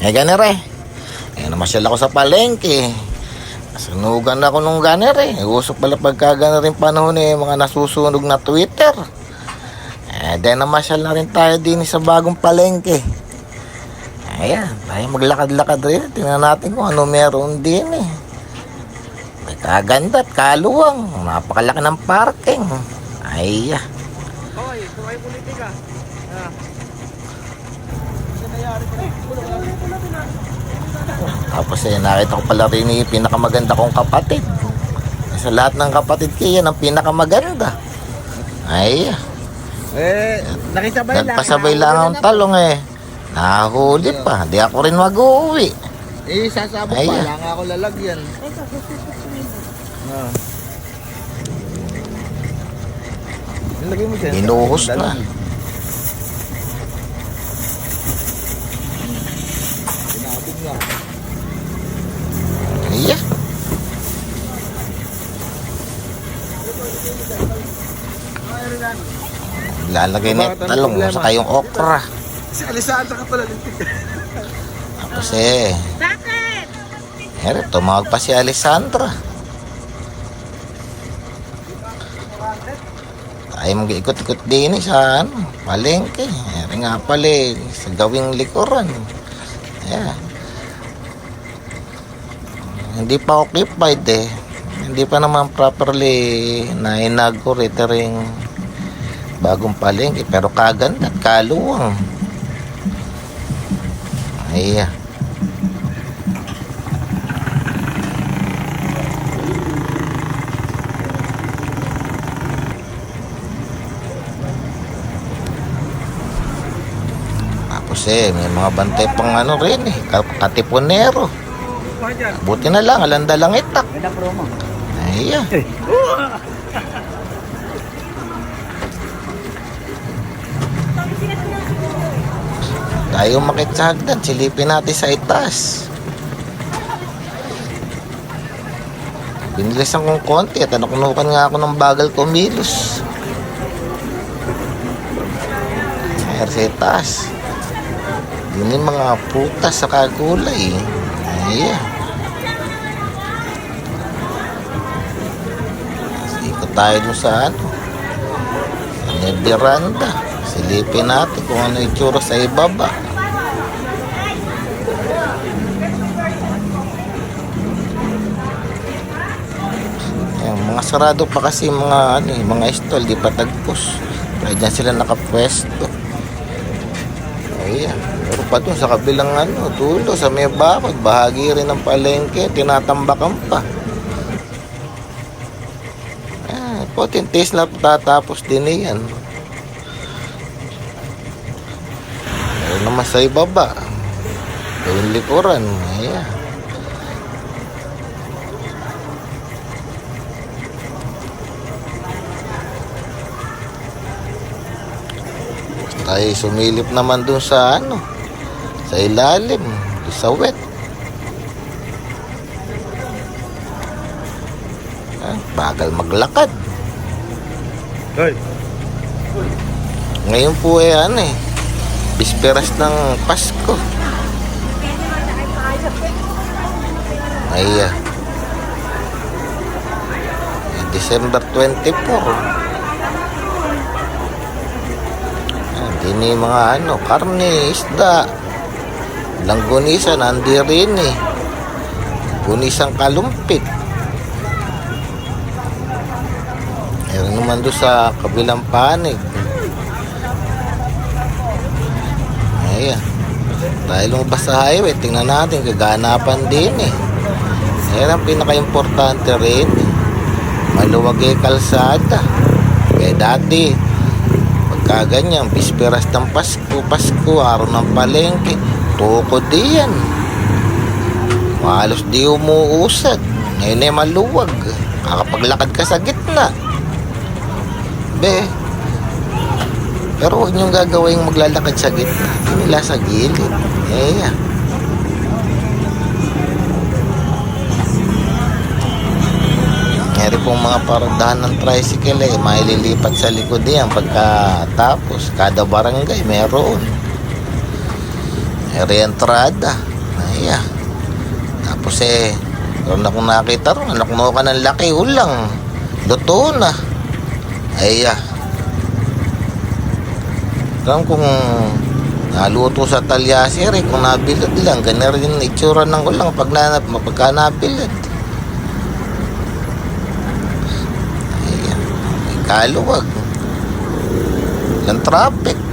Eh, ganer eh. Namasyal ako sa palengke. Sunugan ako nung ganer eh. Usok pala pagka ganer yung panahon eh, mga nasusunog na Twitter. Eh, then namasyal na rin tayo din sa bagong palengke. Ayan, tayo maglakad-lakad rin. Tingnan natin kung ano meron din eh. May kaganda at kaluwang. Napakalaki ng parking. Ah. Hoy, kung ay politika. Ah. Tapos eh, nakita ko pala rin yung pinakamaganda kong kapatid. Sa lahat ng kapatid ko, yan ang pinakamaganda. Ay, Eh, nakisabay lang. nagpasabay lang ang talong eh. Nahuli pa, di ako rin mag-uwi. Eh, sasabog Ay, pa ah. lang ako lalagyan. Ah. Ilagay mo siya. Binuhos na. Pinabog na. Lalagay na yung talong sa kayong okra. Si Alisandra ka pala lintik. Tapos eh. Bakit? Ere, tumawag pa si Alessandra. Tayo mag-ikot-ikot din eh sa ano, palengke. Ere nga pala eh, sa gawing likuran. Ayan. Hindi pa occupied eh. Hindi pa naman properly na inaugurate rin bagong palengke. Pero kaganda at kaluwang. Ayan. Tapos eh, may mga bantay pang ano rin eh, ka- katipunero. Buti na lang, alanda lang itak. Ganda promo. Tayo makit sa silipin natin sa itaas. Binilisan kong konti at nakunukan nga ako ng bagal kumilos. Ayan sa itaas. Yun yung mga putas sa kagulay. Ayan. Ikot tayo dun sa ano. Sa veranda. Silipin natin kung ano yung sa ibaba. Ayan, mga sarado pa kasi mga ano eh, mga stall, di pa tagpos. Kaya dyan sila nakapwesto. Ayan. Pero pa dun sa kabilang ano, tulo, sa may bakod, bahagi rin ng palengke, tinatambakan pa. Ah, potentis na tatapos din yan. Meron naman sa ibaba. Yung likuran. Ayan. Tayo sumilip naman dun sa ano, sa ilalim, sa wet. Ah, bagal maglakad. Hoy. Ngayon po eh ano eh, bisperas ng Pasko. Ay. Eh, December 24. Ah, Hindi mga ano, karne, isda, langgunisa, nandi rin eh. Gunisang kalumpit. Meron naman doon sa kabilang panig. Ayan. Dahil lumabas sa highway, tingnan natin, kaganapan din eh. Ayan ang pinaka-importante rin. Maluwag eh kalsada. Kaya dati, pagka ganyan, bisperas ng Pasko, Pasko, araw ng palengke, tukod di yan. Halos di umuusad. Ngayon eh maluwag. Kakapaglakad ka sa gitna. Be, pero huwag niyong gagawin maglalakad sa gitna. Nila sa gilid. Eh, yeah. Ngayari pong mga paradahan ng tricycle eh, maililipat sa likod yan pagka tapos. Kada barangay meron. Eri entrada. Iya. Tapos eh, meron akong nakita ron, anak mo ka ng laki, ulang. Luto na. Ay, ah. Alam kung naluto sa talyasi rin, kung nabilad lang, ganyan rin itsura ng ulang pag na, pagka nabilad. Ay, ah. May kaluwag. Yung traffic.